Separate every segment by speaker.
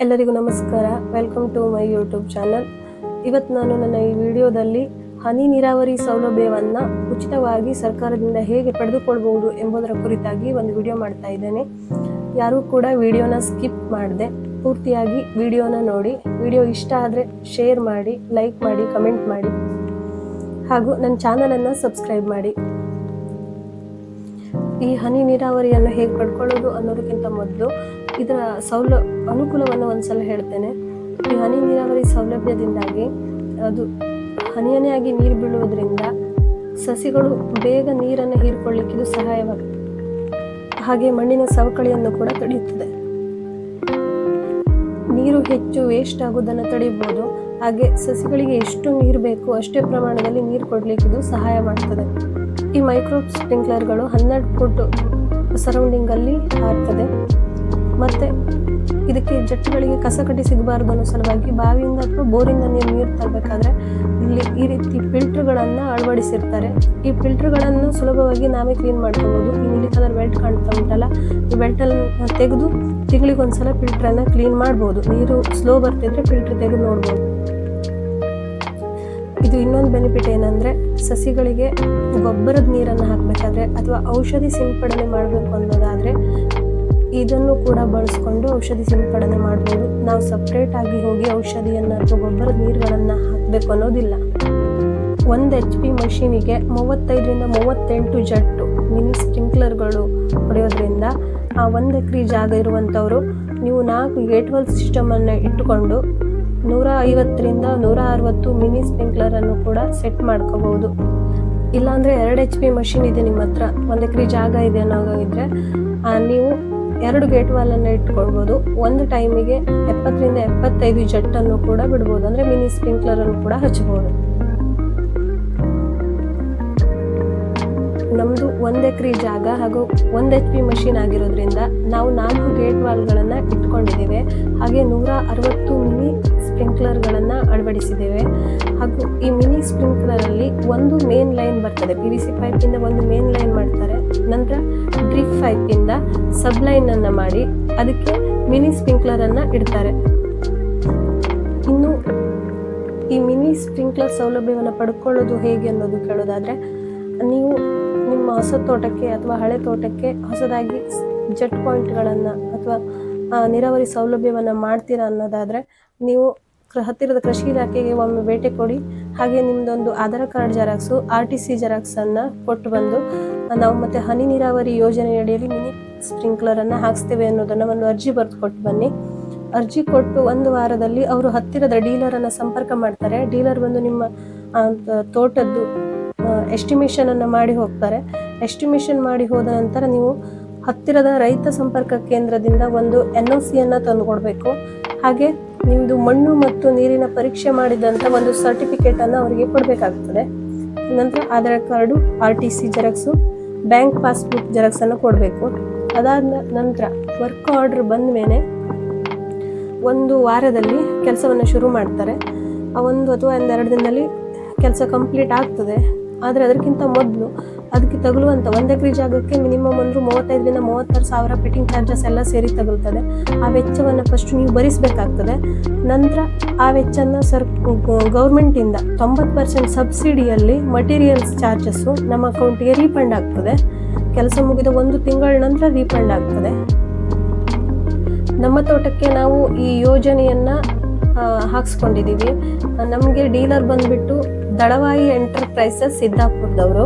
Speaker 1: ಎಲ್ಲರಿಗೂ ನಮಸ್ಕಾರ. Welcome to my YouTube channel ಇವತ್ತು ನಾನು ನನ್ನ ಈ ವಿಡಿಯೋದಲ್ಲಿ ಹನಿ ನೀರಾವರಿ ಸೌಲಭ್ಯವನ್ನು ಉಚಿತವಾಗಿ ಸರ್ಕಾರದಿಂದ ಹೇಗೆ ಪಡೆದುಕೊಳ್ಬಹುದು ಎಂಬುದರ ಕುರಿತಾಗಿ ಒಂದು ವಿಡಿಯೋ ಮಾಡ್ತಾ ಇದ್ದೇನೆ. ಯಾರೂ ಕೂಡ ವಿಡಿಯೋನ ಸ್ಕಿಪ್ ಮಾಡದೆ ಪೂರ್ತಿಯಾಗಿ ವಿಡಿಯೋನ ನೋಡಿ, ವಿಡಿಯೋ ಇಷ್ಟ ಆದರೆ ಶೇರ್ ಮಾಡಿ ಲೈಕ್ ಮಾಡಿ ಕಮೆಂಟ್ ಮಾಡಿ, ಹಾಗೂ ನನ್ನ ಚಾನಲನ್ನು ಸಬ್ಸ್ಕ್ರೈಬ್ ಮಾಡಿ. ಈ ಹನಿ ನೀರಾವರಿಯನ್ನು ಹೇಗೆ ಪಡ್ಕೊಳ್ಳೋದು ಅನ್ನೋದಕ್ಕಿಂತ ಮೊದಲು ಇದರ ಸೌಲ, ಅನುಕೂಲವನ್ನು ಒಂದ್ಸಲ ಹೇಳ್ತೇನೆ. ಈ ಹನಿ ನೀರಾವರಿ ಸೌಲಭ್ಯದಿಂದಾಗಿ ಅದು ಹನಿ ಆಗಿ ನೀರು ಬೀಳುವುದರಿಂದ ಸಸಿಗಳು ಬೇಗ ನೀರನ್ನು ಹೀರ್ಕೊಳ್ಳಿಕ್ಕೆ ಇದು ಸಹಾಯವಾಗುತ್ತೆ ಹಾಗೆ ಮಣ್ಣಿನ ಸವಕಳಿಯನ್ನು ಕೂಡ ತಡೆಯುತ್ತದೆ. ನೀರು ಹೆಚ್ಚು ವೇಸ್ಟ್ ಆಗೋದನ್ನು ತಡೆಯಬಹುದು. ಹಾಗೆ ಸಸಿಗಳಿಗೆ ಎಷ್ಟು ನೀರು ಬೇಕು ಅಷ್ಟೇ ಪ್ರಮಾಣದಲ್ಲಿ ನೀರು ಕೊಡಲಿಕ್ಕೆ ಇದು ಸಹಾಯ ಮಾಡ್ತದೆ. ಈ ಮೈಕ್ರೋ ಸ್ಪ್ರಿಂಕ್ಲರ್ಗಳು ಹನ್ನೆರಡು ಫುಟ್ ಸರೌಂಡಿಂಗಲ್ಲಿ ಹಾರ್ತದೆ. ಮತ್ತು ಇದಕ್ಕೆ ಜಟ್ಟುಗಳಿಗೆ ಕಸ ಕಡ್ಡಿ ಸಿಗಬಾರ್ದು ಅನ್ನೋ ಸಲುವಾಗಿ ಬಾವಿಯಿಂದ ಅಥವಾ ಬೋರಿಂದ ನೀರು ನೀರು ತರಬೇಕಾದ್ರೆ ಇಲ್ಲಿ ಈ ರೀತಿ ಫಿಲ್ಟ್ರ್ಗಳನ್ನು ಅಳವಡಿಸಿರ್ತಾರೆ. ಈ ಫಿಲ್ಟ್ರ್ಗಳನ್ನು ಸುಲಭವಾಗಿ ನಾವೇ ಕ್ಲೀನ್ ಮಾಡ್ಕೋಬೋದು. ಈ ನೀಲಿ ಕಲರ್ ಬೆಲ್ಟ್ ಕಾಣ್ತಾ ಉಂಟಲ್ಲ, ಈ ಬೆಲ್ಟನ್ನು ತೆಗೆದು ತಿಂಗಳಿಗೊಂದ್ಸಲ ಫಿಲ್ಟ್ರನ್ನು ಕ್ಲೀನ್ ಮಾಡ್ಬೋದು. ನೀರು ಸ್ಲೋ ಬರ್ತಿದ್ರೆ ಫಿಲ್ಟರ್ ತೆಗೆದು ನೋಡ್ಬೋದು. ಇದು ಇನ್ನೊಂದು ಬೆನಿಫಿಟ್ ಏನಂದರೆ ಸಸಿಗಳಿಗೆ ಗೊಬ್ಬರದ ನೀರನ್ನು ಹಾಕಬೇಕಾದ್ರೆ ಅಥವಾ ಔಷಧಿ ಸಿಂಪಡಣೆ ಮಾಡಬೇಕು ಅನ್ನೋದಾದರೆ ಇದನ್ನು ಕೂಡ ಬಳಸ್ಕೊಂಡು ಔಷಧಿ ಸಿಂಪಡಣೆ ಮಾಡ್ಬೋದು. ನಾವು ಸಪ್ರೇಟ್ ಆಗಿ ಹೋಗಿ ಔಷಧಿಯನ್ನು ಅಥವಾ ಗೊಬ್ಬರ ನೀರುಗಳನ್ನು ಹಾಕಬೇಕು ಅನ್ನೋದಿಲ್ಲ. ಒಂದು ಎಚ್ ಪಿ ಮಷೀನಿಗೆ ಮೂವತ್ತೈದರಿಂದ ಮೂವತ್ತೆಂಟು ಜಟ್ಟು ಮಿನಿ ಸ್ಪ್ರಿಂಕ್ಲರ್ಗಳು ಹೊಡೆಯೋದ್ರಿಂದ ಆ ಒಂದು ಎಕರೆ ಜಾಗ ಇರುವಂಥವರು ನೀವು ನಾಲ್ಕು ಗೇಟ್ವಲ್ ಸಿಸ್ಟಮನ್ನು ಇಟ್ಟುಕೊಂಡು ನೂರ ಐವತ್ತರಿಂದ ನೂರ ಅರವತ್ತು ಮಿನಿ ಸ್ಪ್ರಿಂಕ್ಲರನ್ನು ಕೂಡ ಸೆಟ್ ಮಾಡ್ಕೋಬಹುದು. ಇಲ್ಲಾಂದರೆ ಎರಡು ಎಚ್ ಪಿ ಮಷಿನ್ ಇದೆ ನಿಮ್ಮ ಹತ್ರ. ಒಂದು ಎಕರೆ ಜಾಗ ಇದೆ ಅನ್ನೋದಿದ್ರೆ ಆ, ನೀವು ಎರಡು ಗೇಟ್ ವಾಲನ್ನು ಇಟ್ಕೊಳ್ಬೋದು. ಒಂದು ಟೈಮಿಗೆ ಎಪ್ಪತ್ತರಿಂದ ಎಪ್ಪತ್ತೈದು ಜಟ್ಟನ್ನು ಕೂಡ ಬಿಡ್ಬೋದು. ಅಂದರೆ ಮಿನಿ ಸ್ಪ್ರಿಂಕ್ಲರನ್ನು ಕೂಡ ಹಚ್ಬೋದು. ನಮ್ಮದು ಒಂದು ಎಕರೆ ಜಾಗ ಹಾಗೂ ಒಂದು ಎಚ್ ಪಿ ಮಷಿನ್ ಆಗಿರೋದ್ರಿಂದ ನಾವು ನಾಲ್ಕು ಗೇಟ್ ವಾಲ್ಗಳನ್ನು ಇಟ್ಕೊಂಡಿದ್ದೇವೆ. ಹಾಗೆ ನೂರ ಅರವತ್ತು ಮಿನಿ ಸ್ಪ್ರಿಂಕ್ಲರ್ಗಳನ್ನು ಅಳವಡಿಸಿದ್ದೇವೆ. ಹಾಗೂ ಈ ಮಿನಿ ಸ್ಪ್ರಿಂಕ್ಲರಲ್ಲಿ ಒಂದು ಮೇನ್ ಲೈನ್ ಬರ್ತದೆ. ಪಿ ವಿ ಸಿ ಪೈಪಿಂದ ಒಂದು ಮೇನ್ ಲೈನ್ ಮಾಡ್ತಾರೆ. ನಂತರ ಡ್ರಿಪ್ ಪೈಪಿಂದ ಸಬ್ ಲೈನನ್ನು ಮಾಡಿ ಅದಕ್ಕೆ ಮಿನಿ ಸ್ಪ್ರಿಂಕ್ಲರನ್ನು ಇಡ್ತಾರೆ. ಇನ್ನು ಈ ಮಿನಿ ಸ್ಪ್ರಿಂಕ್ಲರ್ ಸೌಲಭ್ಯವನ್ನು ಪಡ್ಕೊಳ್ಳೋದು ಹೇಗೆ ಅನ್ನೋದು ಕೇಳೋದಾದರೆ, ನೀವು ನಿಮ್ಮ ಹೊಸ ತೋಟಕ್ಕೆ ಅಥವಾ ಹಳೆ ತೋಟಕ್ಕೆ ಹೊಸದಾಗಿ ಜೆಟ್ ಪಾಯಿಂಟ್ಗಳನ್ನು ಅಥವಾ ನೀರಾವರಿ ಸೌಲಭ್ಯವನ್ನು ಮಾಡ್ತೀರಾ ಅನ್ನೋದಾದರೆ, ನೀವು ಹತ್ತಿರದ ಕೃಷಿ ಇಲಾಖೆಗೆ ಒಮ್ಮೆ ಭೇಟಿ ಕೊಡಿ. ಹಾಗೆ ನಿಮ್ಮದೊಂದು Aadhaar card xerox, R T C ಜೆರಾಕ್ಸನ್ನು ಕೊಟ್ಟು ಬಂದು, ನಾವು ಮತ್ತೆ ಹನಿ ನೀರಾವರಿ ಯೋಜನೆಯಡಿಯಲ್ಲಿ ಮಿನಿ ಸ್ಪ್ರಿಂಕ್ಲರನ್ನು ಹಾಕ್ಸ್ತೇವೆ ಅನ್ನೋದನ್ನು ಒಂದು ಅರ್ಜಿ ಬರೆದು ಕೊಟ್ಟು ಬನ್ನಿ. ಅರ್ಜಿ ಕೊಟ್ಟು ಒಂದು ವಾರದಲ್ಲಿ ಅವರು ಹತ್ತಿರದ ಡೀಲರನ್ನು ಸಂಪರ್ಕ ಮಾಡ್ತಾರೆ. ಡೀಲರ್ ಬಂದು ನಿಮ್ಮ ತೋಟದ್ದು ಎಸ್ಟಿಮೇಷನನ್ನು ಮಾಡಿ ಹೋಗ್ತಾರೆ. ಎಸ್ಟಿಮೇಷನ್ ಮಾಡಿ ಹೋದ ನಂತರ ನೀವು ಹತ್ತಿರದ ರೈತ ಸಂಪರ್ಕ ಕೇಂದ್ರದಿಂದ ಒಂದು ಎನ್ ಒ ಸಿಯನ್ನು ತಂದುಕೊಡ್ಬೇಕು. ಹಾಗೆ ನಿಮ್ಮದು ಮಣ್ಣು ಮತ್ತು ನೀರಿನ ಪರೀಕ್ಷೆ ಮಾಡಿದಂಥ ಒಂದು ಸರ್ಟಿಫಿಕೇಟನ್ನು ಅವರಿಗೆ ಕೊಡಬೇಕಾಗ್ತದೆ. ನಂತರ Aadhaar card R T C xerox bank passbook ಜೆರಾಕ್ಸನ್ನು ಕೊಡಬೇಕು. ಅದಾದ ನಂತರ ವರ್ಕ್ ಆರ್ಡ್ರ್ ಬಂದ ಮೇಲೆ ಒಂದು ವಾರದಲ್ಲಿ ಕೆಲಸವನ್ನು ಶುರು ಮಾಡ್ತಾರೆ. ಆ ಒಂದು ಅಥವಾ ಒಂದೆರಡು ದಿನದಲ್ಲಿ ಕೆಲಸ ಕಂಪ್ಲೀಟ್ ಆಗ್ತದೆ. ಆದರೆ ಅದಕ್ಕಿಂತ ಮೊದಲು ಅದಕ್ಕೆ ತಗಲುವಂಥ ಒಂದು ಎಕರೆ ಜಾಗಕ್ಕೆ ಮಿನಿಮಮ್ ಒಂದು ಮೂವತ್ತೈದರಿಂದ ಮೂವತ್ತಾರು ಸಾವಿರ ಫಿಟ್ಟಿಂಗ್ ಚಾರ್ಜಸ್ ಎಲ್ಲ ಸೇರಿ ತಗುಲ್ತದೆ. ಆ ವೆಚ್ಚವನ್ನು ಫಸ್ಟ್ ನೀವು ಭರಿಸಬೇಕಾಗ್ತದೆ. ನಂತರ ಆ ವೆಚ್ಚನ ಸರ್, ಗೌರ್ಮೆಂಟಿಂದ ತೊಂಬತ್ತು ಪರ್ಸೆಂಟ್ ಸಬ್ಸಿಡಿಯಲ್ಲಿ ಮಟೀರಿಯಲ್ಸ್ ಚಾರ್ಜಸ್ಸು ನಮ್ಮ ಅಕೌಂಟಿಗೆ ರೀಫಂಡ್ ಆಗ್ತದೆ. ಕೆಲಸ ಮುಗಿದ ಒಂದು ತಿಂಗಳ ನಂತರ ರೀಫಂಡ್ ಆಗ್ತದೆ. ನಮ್ಮ ತೋಟಕ್ಕೆ ನಾವು ಈ ಯೋಜನೆಯನ್ನು ಹಾಕ್ಸ್ಕೊಂಡಿದ್ದೀವಿ ನಮಗೆ ಡೀಲರ್ ಬಂದುಬಿಟ್ಟು ದಳವಾಯಿ ಎಂಟರ್ಪ್ರೈಸಸ್ ಸಿದ್ದಾಪುರದವರು.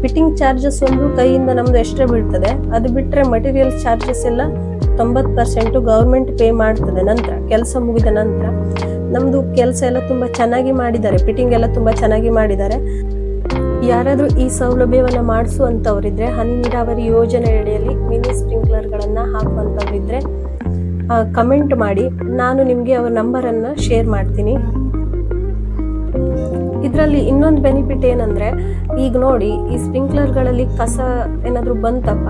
Speaker 1: ಫಿಟ್ಟಿಂಗ್ ಚಾರ್ಜಸ್ ಒಂದು ಕೈಯಿಂದ ನಮ್ದು ಎಷ್ಟೇ ಬೀಳ್ತದೆ, ಅದು ಬಿಟ್ಟರೆ ಮಟೀರಿಯಲ್ ಚಾರ್ಜಸ್ ಎಲ್ಲ ತೊಂಬತ್ತು ಪರ್ಸೆಂಟು ಗೌರ್ಮೆಂಟ್ ಪೇ ಮಾಡ್ತದೆ ನಂತರ, ಕೆಲಸ ಮುಗಿದ ನಂತರ. ನಮ್ಮದು ಕೆಲಸ ಎಲ್ಲ ತುಂಬ ಚೆನ್ನಾಗಿ ಮಾಡಿದ್ದಾರೆ ಫಿಟ್ಟಿಂಗ್ ಎಲ್ಲ ತುಂಬ ಚೆನ್ನಾಗಿ ಮಾಡಿದ್ದಾರೆ. ಯಾರಾದರೂ ಈ ಸೌಲಭ್ಯವನ್ನು ಮಾಡಿಸುವಂಥವ್ರಿದ್ರೆ ಹನಿ ನೀರಾವರಿ ಯೋಜನೆ ಅಡಿಯಲ್ಲಿ ಮಿನಿ ಸ್ಪ್ರಿಂಕ್ಲರ್ಗಳನ್ನು ಹಾಕುವಂಥವ್ರಿದ್ರೆ ಕಮೆಂಟ್ ಮಾಡಿ, ನಾನು ನಿಮಗೆ ಅವ್ರ ನಂಬರನ್ನು ಶೇರ್ ಮಾಡ್ತೀನಿ. ಇದರಲ್ಲಿ ಇನ್ನೊಂದು ಬೆನಿಫಿಟ್ ಏನಂದರೆ, ಈಗ ನೋಡಿ, ಈ ಸ್ಪ್ರಿಂಕ್ಲರ್ಗಳಲ್ಲಿ ಕಸ ಏನಾದರೂ ಬಂತಪ್ಪ,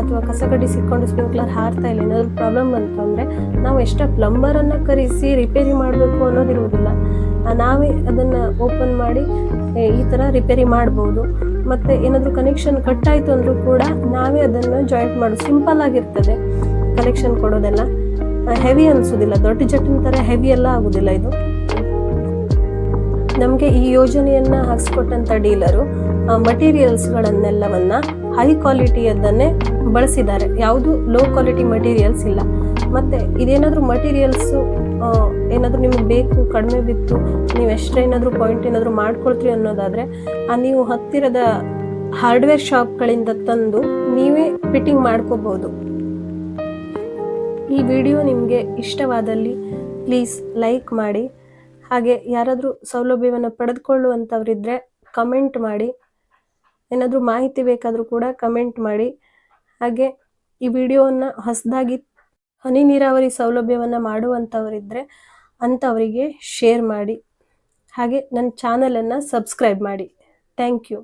Speaker 1: ಅಥವಾ ಕಸ ಕಡ್ಡಿ ಸಿಕ್ಕೊಂಡು ಸ್ಪ್ರಿಂಕ್ಲರ್ ಹಾರ್ತಾ ಇಲ್ಲ, ಏನಾದರೂ ಪ್ರಾಬ್ಲಮ್ ಬಂತು ಅಂದರೆ, ನಾವು ಎಷ್ಟೋ ಪ್ಲಂಬರನ್ನು ಕರೆಸಿ ರಿಪೇರಿ ಮಾಡಬೇಕು ಅನ್ನೋದಿರುವುದಿಲ್ಲ ನಾವೇ ಅದನ್ನು ಓಪನ್ ಮಾಡಿ ಈ ಥರ ರಿಪೇರಿ ಮಾಡ್ಬೋದು. ಮತ್ತು ಏನಾದರೂ ಕನೆಕ್ಷನ್ ಕಟ್ ಆಯಿತು ಅಂದರೂ ಕೂಡ ನಾವೇ ಅದನ್ನು ಜಾಯಿಂಟ್ ಮಾಡೋದು ಸಿಂಪಲ್ ಆಗಿರ್ತದೆ ಕನೆಕ್ಷನ್ ಕೊಡೋದೆಲ್ಲ. ಹೆವಿ ಅನಿಸೋದಿಲ್ಲ. ದೊಡ್ಡ ಜಟ್ಟಿನ ಥರ ಹೆವಿ ಎಲ್ಲ ಆಗೋದಿಲ್ಲ ಇದು. ನಮಗೆ ಈ ಯೋಜನೆಯನ್ನ ಹಾಕ್ಸಿಕೊಟ್ಟಂತ ಡೀಲರು ಮಟೀರಿಯಲ್ಸ್ಗಳನ್ನೆಲ್ಲವನ್ನ ಹೈ ಕ್ವಾಲಿಟಿಯದನ್ನೇ ಬಳಸಿದ್ದಾರೆ. ಯಾವುದು ಲೋ ಕ್ವಾಲಿಟಿ ಮಟೀರಿಯಲ್ಸ್ ಇಲ್ಲ. ಮತ್ತೆ ಇದೇನಾದರೂ ಮಟೀರಿಯಲ್ಸು ಏನಾದರೂ ನಿಮಗೆ ಬೇಕು, ಕಡಿಮೆ ಬಿತ್ತು, ನೀವು ಎಕ್ಸ್ಟ್ರಾ ಏನಾದರೂ ಪಾಯಿಂಟ್ ಏನಾದರೂ ಮಾಡ್ಕೊಳ್ತೀರಿ ಅನ್ನೋದಾದರೆ ನೀವು ಹತ್ತಿರದ ಹಾರ್ಡ್ವೇರ್ ಶಾಪ್ಗಳಿಂದ ತಂದು ನೀವೇ ಫಿಟ್ಟಿಂಗ್ ಮಾಡ್ಕೋಬೋದು. ಈ ವಿಡಿಯೋ ನಿಮಗೆ ಇಷ್ಟವಾದಲ್ಲಿ ಪ್ಲೀಸ್ ಲೈಕ್ ಮಾಡಿ. ಹಾಗೆ ಯಾರಾದರೂ ಸೌಲಭ್ಯವನ್ನು ಪಡೆದುಕೊಳ್ಳುವಂಥವ್ರಿದ್ರೆ ಕಮೆಂಟ್ ಮಾಡಿ. ಏನಾದರೂ ಮಾಹಿತಿ ಬೇಕಾದರೂ ಕೂಡ ಕಮೆಂಟ್ ಮಾಡಿ. ಹಾಗೆ ಈ ವಿಡಿಯೋವನ್ನು ಹೊಸದಾಗಿ ಹನಿ ನೀರಾವರಿ ಸೌಲಭ್ಯವನ್ನು ಮಾಡುವಂಥವರಿದ್ದರೆ ಅಂಥವರಿಗೆ ಶೇರ್ ಮಾಡಿ. ಹಾಗೆ ನನ್ನ ಚಾನಲನ್ನು ಸಬ್ಸ್ಕ್ರೈಬ್ ಮಾಡಿ. Thank you